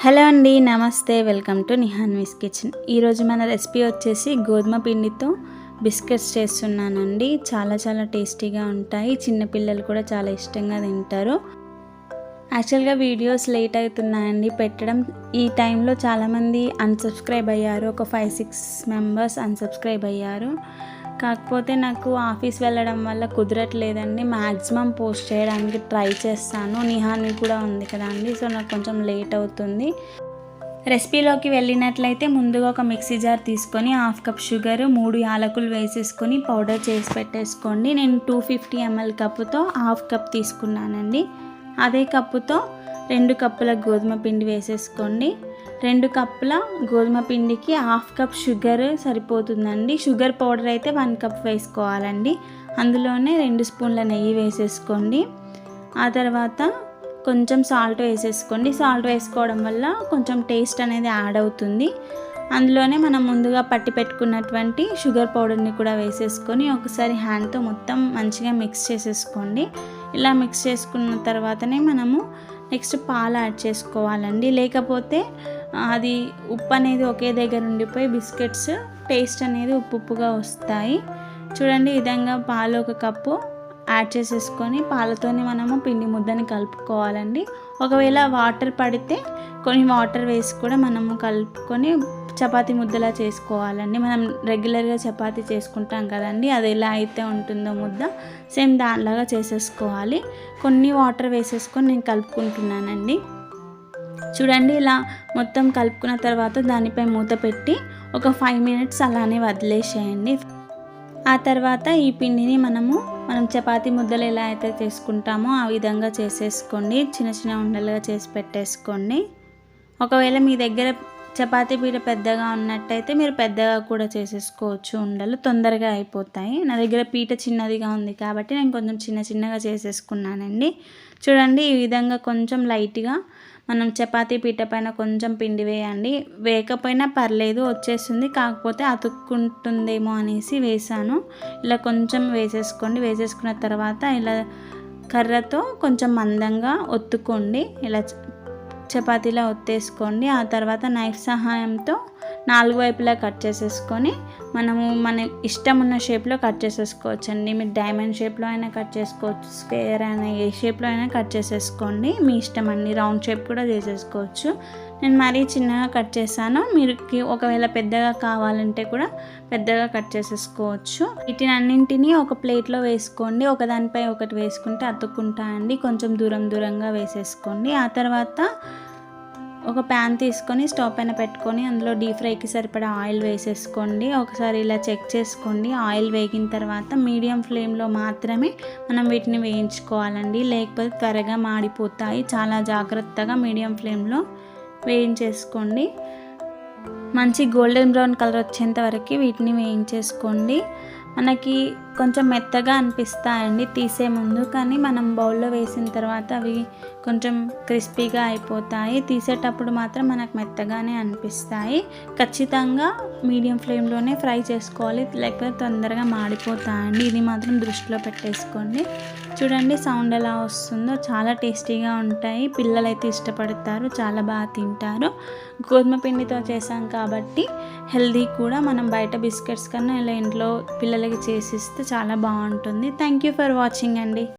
Hello అండి నమస్తే. Welcome to Nihanvi's kitchen. ఈరోజు మన రెసిపీ వచ్చేసి గోధుమ పిండితో బిస్కెట్స్ చేస్తున్నానండి. చాలా చాలా టేస్టీగా ఉంటాయి. చిన్నపిల్లలు కూడా చాలా ఇష్టంగా తింటారు. యాక్చువల్గా వీడియోస్ లేట్ అవుతున్నాయండి. పెట్టడం ఈ టైంలో చాలామంది అన్సబ్స్క్రైబ్ అయ్యారు. ఒక ఫైవ్ సిక్స్ మెంబర్స్ అన్సబ్స్క్రైబ్ అయ్యారు. కాకపోతే నాకు ఆఫీస్ వెళ్ళడం వల్ల కుదరట్లేదండి. మ్యాక్సిమం పోస్ట్ చేయడానికి ట్రై చేస్తాను. నిహాని కూడా ఉంది కదా అండి సో నాకు కొంచెం లేట్ అవుతుంది. రెసిపీలోకి వెళ్ళినట్లయితే ముందుగా ఒక మిక్సీ జార్ తీసుకొని హాఫ్ కప్ షుగర్ మూడు యాలకులు వేసేసుకొని పౌడర్ చేసి పెట్టేసుకోండి. నేను టూ ఫిఫ్టీ ఎంఎల్ కప్పుతో హాఫ్ కప్ తీసుకున్నానండి. అదే కప్పుతో రెండు కప్పుల గోధుమ పిండి వేసేసుకోండి. రెండు కప్పుల గోధుమ పిండికి హాఫ్ కప్ షుగర్ సరిపోతుందండి. షుగర్ పౌడర్ అయితే వన్ కప్ వేసుకోవాలండి. అందులోనే రెండు స్పూన్ల నెయ్యి వేసేసుకోండి. ఆ తర్వాత కొంచెం సాల్ట్ వేసేసుకోండి. సాల్ట్ వేసుకోవడం వల్ల కొంచెం టేస్ట్ అనేది యాడ్ అవుతుంది. అందులోనే మనం ముందుగా పట్టి పెట్టుకున్నటువంటి షుగర్ పౌడర్ని కూడా వేసేసుకొని ఒకసారి హ్యాండ్తో మొత్తం మంచిగా మిక్స్ చేసేసుకోండి. ఇలా మిక్స్ చేసుకున్న తర్వాతనే మనము నెక్స్ట్ పాలు యాడ్ చేసుకోవాలండి. లేకపోతే అది ఉప్పు అనేది ఒకే దగ్గర ఉండిపోయి బిస్కెట్స్ టేస్ట్ అనేది ఉప్పు ఉప్పుగా వస్తాయి. చూడండి ఈ విధంగా పాలు ఒక కప్పు యాడ్ చేసేసుకొని పాలతోని మనము పిండి ముద్దని కలుపుకోవాలండి. ఒకవేళ వాటర్ పడితే కొన్ని వాటర్ వేసి కూడా మనము కలుపుకొని చపాతి ముద్దలా చేసుకోవాలండి. మనం రెగ్యులర్గా చపాతి చేసుకుంటాం కదండి. అది ఎలా అయితే ఉంటుందో ముద్ద సేమ్ దానిలాగా చేసేసుకోవాలి. కొన్ని వాటర్ వేసేసుకొని నేను కలుపుకుంటున్నానండి. చూడండి ఇలా మొత్తం కలుపుకున్న తర్వాత దానిపై మూత పెట్టి ఒక ఫైవ్ మినిట్స్ అలానే వదిలేసేయండి. ఆ తర్వాత ఈ పిండిని మనము మనం చపాతీ ముద్దలు ఎలా అయితే చేసుకుంటామో ఆ విధంగా చేసేసుకోండి. చిన్న చిన్న ఉండలుగా చేసి పెట్టేసుకోండి. ఒకవేళ మీ దగ్గర చపాతీ పీట పెద్దగా ఉన్నట్టయితే మీరు పెద్దగా కూడా చేసేసుకోవచ్చు. ఉండలు తొందరగా అయిపోతాయి. నా దగ్గర పీట చిన్నదిగా ఉంది కాబట్టి నేను కొంచెం చిన్న చిన్నగా చేసేసుకున్నానండి. చూడండి ఈ విధంగా కొంచెం లైట్గా మనం చపాతీ పీట పైన కొంచెం పిండి వేయండి. వేయకపోయినా పర్లేదు వచ్చేస్తుంది. కాకపోతే అతుక్కుంటుందేమో అనేసి వేసాను ఇలా కొంచెం వేసేసుకోండి. వేసేసుకున్న తర్వాత ఇలా కర్రతో కొంచెం మందంగా ఒత్తుకోండి. ఇలా చపాతీలా ఒత్తేసుకోండి. ఆ తర్వాత నైఫ్ సహాయంతో నాలుగు వైపులా కట్ చేసేసుకొని మనము మన ఇష్టం ఉన్న షేప్లో కట్ చేసేసుకోవచ్చు అండి మీరు డైమండ్ షేప్లో అయినా కట్ చేసుకోవచ్చు స్క్వేర్ అయినా ఏ షేప్లో అయినా కట్ చేసేసుకోండి. మీ ఇష్టం అండి రౌండ్ షేప్ కూడా చేసేసుకోవచ్చు. నేను మరీ చిన్నగా కట్ చేశాను. మీరు ఒకవేళ పెద్దగా కావాలంటే కూడా పెద్దగా కట్ చేసేసుకోవచ్చు. వీటిని అన్నింటినీ ఒక ప్లేట్లో వేసుకోండి. ఒకదానిపై ఒకటి వేసుకుంటే అతుక్కుంటాయండి కొంచెం దూరం దూరంగా వేసేసుకోండి. ఆ తర్వాత ఒక ప్యాన్ తీసుకొని స్టవ్ పైన పెట్టుకొని అందులో డీప్ ఫ్రైకి సరిపడా ఆయిల్ వేసేసుకోండి. ఒకసారి ఇలా చెక్ చేసుకోండి. ఆయిల్ వేగిన తర్వాత మీడియం ఫ్లేమ్లో మాత్రమే మనం వీటిని వేయించుకోవాలండి. లేకపోతే త్వరగా మాడిపోతాయి. చాలా జాగ్రత్తగా మీడియం ఫ్లేమ్లో వేయించేసుకోండి. మంచి గోల్డెన్ బ్రౌన్ కలర్ వచ్చేంత వరకు వీటిని వేయించేసుకోండి. మనకి కొంచెం మెత్తగా అనిపిస్తాయండి తీసే ముందు కానీ మనం బౌల్లో వేసిన తర్వాత అవి కొంచెం క్రిస్పీగా అయిపోతాయి. తీసేటప్పుడు మాత్రం మనకు మెత్తగానే అనిపిస్తాయి. ఖచ్చితంగా మీడియం ఫ్లేమ్లోనే ఫ్రై చేసుకోవాలి లేకపోతే తొందరగా మాడిపోతాయండి. ఇది మాత్రం దృష్టిలో పెట్టేసుకోండి. చూడండి సౌండ్ ఎలా వస్తుందో. చాలా టేస్టీగా ఉంటాయి. పిల్లలు అయితే ఇష్టపడతారు. చాలా బాగా తింటారు. గోధుమ పిండితో చేసాం కాబట్టి హెల్దీ కూడా. మనం బయట బిస్కెట్స్ కన్నా ఇలా ఇంట్లో పిల్లలకి చేసిస్తే చాలా బాగుంటుంది. థ్యాంక్ యూ ఫర్ వాచింగ్ అండి.